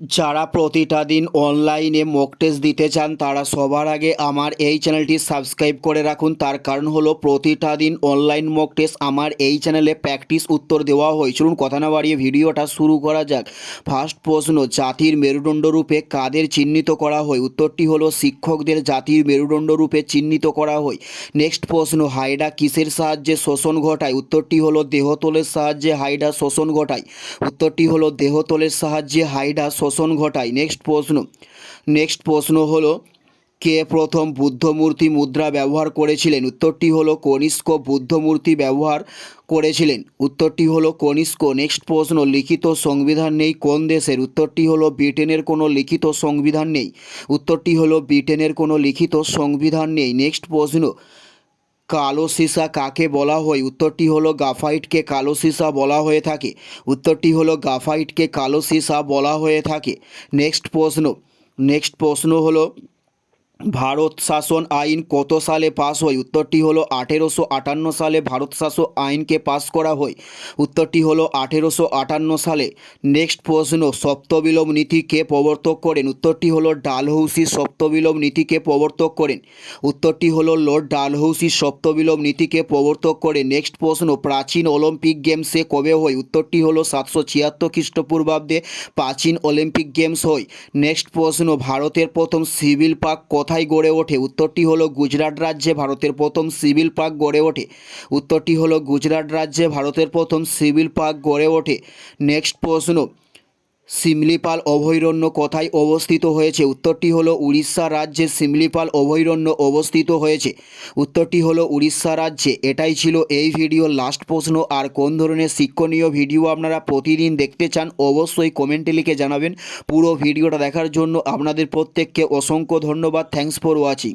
যারা প্রতিটা দিন অনলাইনে মক টেস্ট দিতে চান, তারা সবার আগে আমার এই চ্যানেলটি সাবস্ক্রাইব করে রাখুন। তার কারণ হলো, প্রতিটা দিন অনলাইন মক টেস্ট আমার এই চ্যানেলে প্র্যাকটিস উত্তর দেওয়া হয়। চলুন, কথা না বাড়িয়ে ভিডিওটা শুরু করা যাক। ফার্স্ট প্রশ্ন, জাতির মেরুদণ্ড রূপে কাদের চিহ্নিত করা হয়? উত্তরটি হলো, শিক্ষকদের জাতির মেরুদণ্ড রূপে চিহ্নিত করা হয়। নেক্সট প্রশ্ন হাইডা কিসের সাহায্যে শোষণ ঘটায়? উত্তরটি হলো, দেহতলের সাহায্যে হাইডা শোষণ ঘটায়। উত্তরটি হলো, দেহতলের সাহায্যে হাইডা শোষণ ঘটায় নেক্সট প্রশ্ন। নেক্সট প্রশ্ন হলো, কে প্রথম বুদ্ধমূর্তি মুদ্রা ব্যবহার করেছিলেন? উত্তরটি হলো, কনিষ্ক বুদ্ধমূর্তি ব্যবহার করেছিলেন। উত্তরটি হলো, কনিষ্ক। নেক্সট প্রশ্ন, লিখিত সংবিধান নেই কোন দেশের? উত্তরটি হলো, ব্রিটেনের কোনো লিখিত সংবিধান নেই। উত্তরটি হলো, ব্রিটেনের কোনো লিখিত সংবিধান নেই। নেক্সট প্রশ্ন কালো সীসা কাকে বলা হয়? উত্তরটি হলো গাফাইটকে কালো সীসা বলা হয়ে থাকে। উত্তরটি হলো গাফাইটকে কালো সীসা বলা হয়ে থাকে। নেক্সট প্রশ্ন। নেক্সট প্রশ্ন হলো ভারত শাসন আইন কত সালে পাস হয়? উত্তরটি হলো আঠেরোশো আটান্ন সালে ভারত শাসন আইনকে পাস করা হয়। উত্তরটি হলো আঠেরোশো আটান্ন সালে। নেক্সট প্রশ্ন সপ্তবিলোম নীতি কে প্রবর্তক করেন? উত্তরটি হলো ডালহৌসি সপ্তবিলোম নীতিকে প্রবর্তক করেন? উত্তরটি হলো লর্ড ডালহৌসি সপ্তবিলোম নীতিকে প্রবর্তক করে নেক্সট প্রশ্ন, প্রাচীন অলিম্পিক গেমসে কবে হয়? উত্তরটি হলো সাতশো ছিয়াত্তর খ্রিস্টপূর্বাব্দে প্রাচীন অলিম্পিক গেমস হয়। নেক্সট প্রশ্ন, ভারতের প্রথম সিভিল পার্ক কোথায় গড়ে ওঠে। উত্তরটি হলো গুজরাট রাজ্যে ভারতের প্রথম সিভিল পার্ক গড়ে ওঠে। উত্তরটি হলো গুজরাট রাজ্যে ভারতের প্রথম সিভিল পার্ক গড়ে ওঠে। নেক্সট প্রশ্ন। সিমলিপাল অভয়ারণ্য কোথায় অবস্থিত হয়েছে। উত্তরটি হলো উড়িষ্যা রাজ্যে সিমলিপাল অভয়ারণ্য অবস্থিত হয়েছে। উত্তরটি হলো উড়িষ্যা রাজ্যে। এটাই ছিল এই ভিডিওর লাস্ট প্রশ্ন, আর কোন ধরনের শিক্ষণীয় ভিডিও আপনারা প্রতিদিন দেখতে চান, অবশ্যই কমেন্টে লিখে জানাবেন। পুরো ভিডিওটা দেখার জন্য আপনাদের প্রত্যেককে অসংখ্য ধন্যবাদ। Thanks for watching